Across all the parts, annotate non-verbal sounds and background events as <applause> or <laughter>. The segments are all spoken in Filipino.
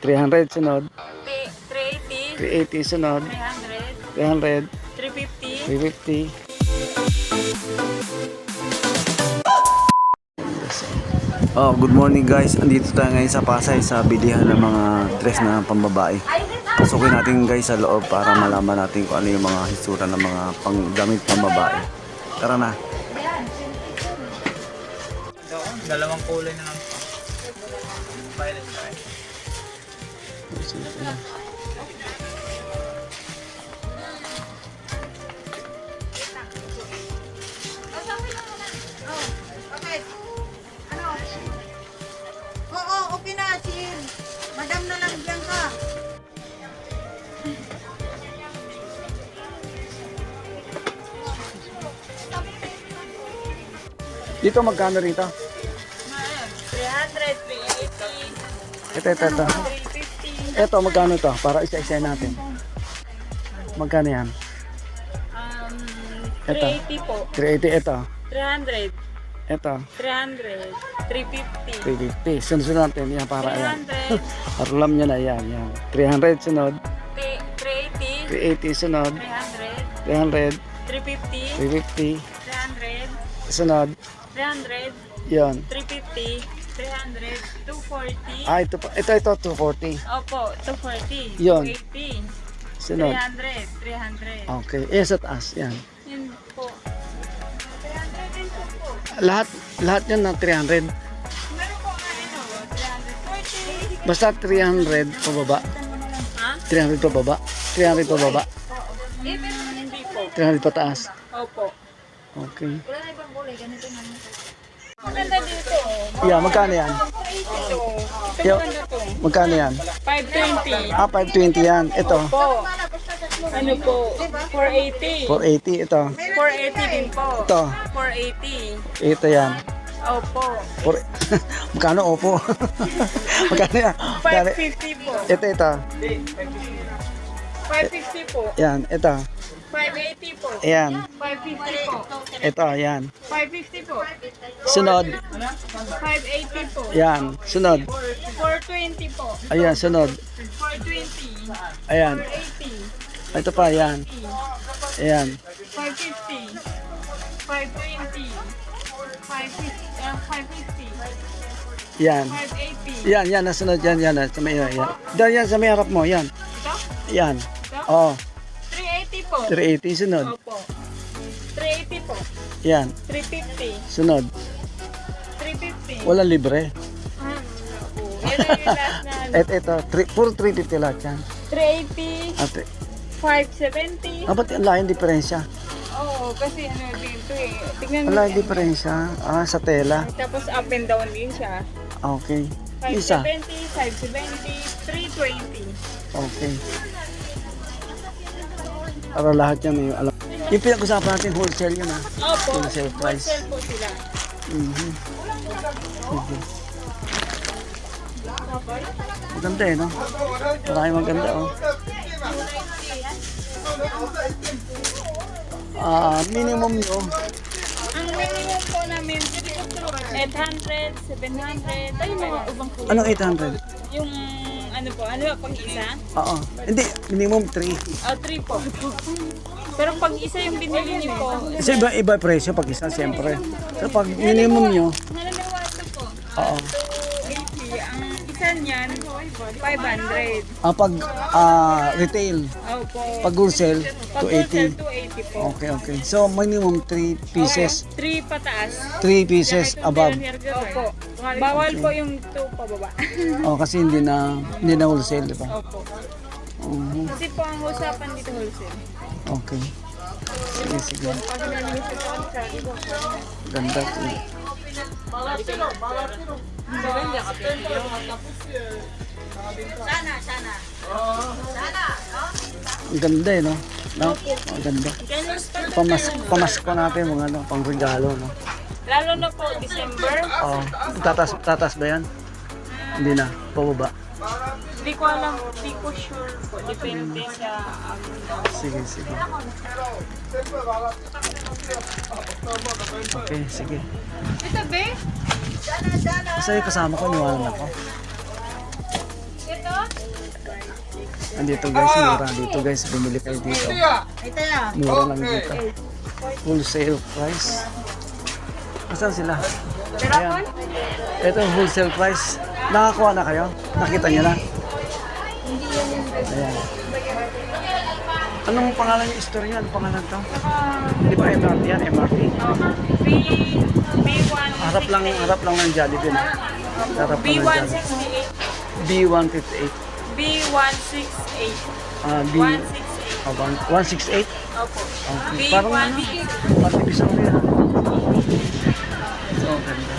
300 sunod. 380, 380 sunod. 300, 300. 350. 350. Oh, good morning guys. Andito tayo ngayon sa Pasay sa bilihan ng mga dress na pambabae. Pasukin natin guys sa loob para malaman natin kung ano yung mga hitsura ng mga panggamit pambabae. Tara na. Dalawang kulay na lang. Violet tayo. Chin. Madam na lang diyan ka. Dito magkano rito? 300, 380, Ito, ito, ito. 350. Ito, magkano to? Para isa-isa natin. Magkano yan? Um, Ito. 380 po. 380 ito. 300, Ito, 300, 350. 350. Sunod-sunod natin. Yan, para yan. 300, Para alam nyo na yan. yan. 300 sunod. 380, 380 sunod. 300, 300. 350, 350. 300, Sunod. 300, Yan. 350, 300, 240. Ah, ito pa. Ito, ito, 240. Opo, 240. Yun. 280. Sunod. 300, 300. Okay. Eh, sa taas. Yan. Yun po. 300 din po po. Lahat, lahat yan na 300. Meron po nga ano, 340. Basta 300 pababa. Ha? 300 pababa. 300 pababa. Eh, pero hindi po. 300 pataas. Opo. Okay. Maganda dito. Yeah, magkano yan? Yo. Magkano yan? 520. Ah, 520 yan. Ito. Po. Ano po? 480. 480 ito. 480 din po. Ito. 480. Ito yan. Opo. Four... <laughs> magkano opo? <laughs> magkano yan? Magkano? 550 po. Ito, ito. 550 po. Yan, ito. 580 po. Ayan. 550 po. Ito, yan. 550 po. Sunod. 580 po. Yan. Sunod. 420 po. Ayan, sunod. 420. Ayan. 480. Ito pa, yan. Ayan. 550. 520. 550. Uh, 550. Yan. 580. Yan, yan. Nasunod yan, yan. Sa may, yan. Yan, yan, sa may harap mo. Yan. Ito? Yan. Ito? Oh, 380 po. 380 sunod. Opo. 380 po. Yan. 350. Sunod. 350. Wala libre. Ah, opo. Yan ang yung last na. Et, ito, tri, puro 350 lahat yan. 380. Ate, 570. ah, ba't ang laking diferensya? Oo, kasi ano dito eh. Tingnan mo. laking diferensya. Ah, sa tela. Tapos up and down din siya. Okay. Isa. 570, 570, 320. Okay. Para lahat yan may alam. Yung pinag-usapan natin wholesale yun ah. Opo. Wholesale price. Wholesale po sila. Mhm. Sige. Maganda eh, no? Marami maganda, oh. Ah, minimum nyo, Ang minimum po namin, 800, 700, ay mga ibang po. anong 800? Yung ano po, ano ba pag isa? Oo. Hindi, minimum 3. O, 3 po. Pero pag isa yung binili niyo po, Kasi iba, iba presyo pag isa, siyempre. So pag minimum nyo, nalalawato po. oo. 280. Ang isa niyan, 500. Ah, pag ah, retail, Opo. pag wholesale, Pag wholesale, 280. 280 po. Okay, okay. So minimum 3 pieces. 3 pataas. 3 pieces above. Opo. Bawal po yung 2 pababa. <laughs> Oh, kasi hindi na hindi na wholesale, di ba? Opo. Mhm. Kasi po ang usapan dito wholesale. Okay. Sige, sige. Ganda. Sana, sana. Ang ganda eh, no? No? Ang ganda. Pamas pamasko natin mga ano, pang regalo, no? Lalo na po December. Oh, tatas tatas ba 'yan? Hindi na, pababa. Hindi ko alam, hindi ko sure po. Depende sa um, Sige, sige. Okay, sige. Ito, be? Kasi kasama ko, niwanan ako. Ito? Andito guys, mura dito guys. Bumili kayo dito. Ito ya. Mura lang dito. Wholesale price. Asan sila? Ayan. Ito wholesale price. Nakakuha na kayo? Nakita niyo na? Ayan. Anong pangalan yung store niya? Anong pangalan to? Di ba MRT yan? MRT? B, B1, Harap lang, harap lang ng Jollibee na. Harap lang ng Jollibee. B168. B158. B168. Ah, B... 168. ah, one- 168? Opo. Okay. Parang ano? B168. Matipis ako yan. So, ganda.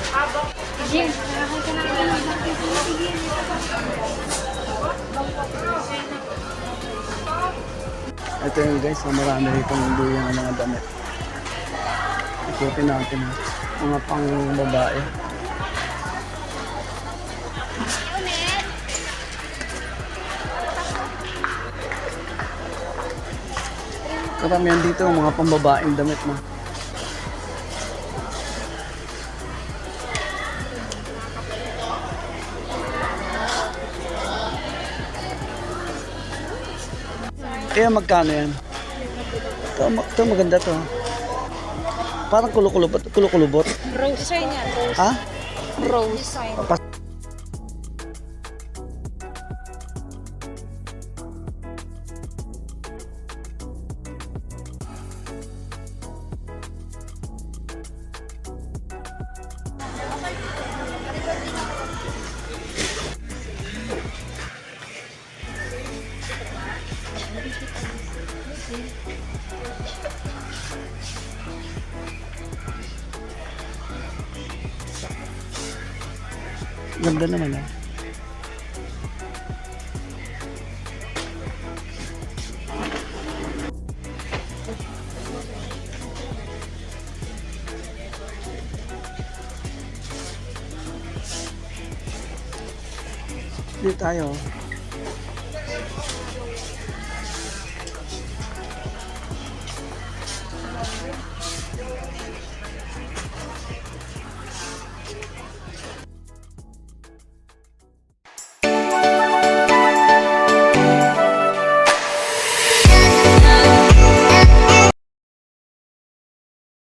Ito yung guys, na marami rito ng duyan ng mga damit. Ikutin natin ha. Mga pang babae. Karamihan dito mga pambabaeng damit na. Kaya magkano yan? Ito, ito maganda to. Parang kulukulubot. Kulukulubot. Rose. Design yan. Rose. Ha? Rose. Design. Ganda naman ah. Dito tayo.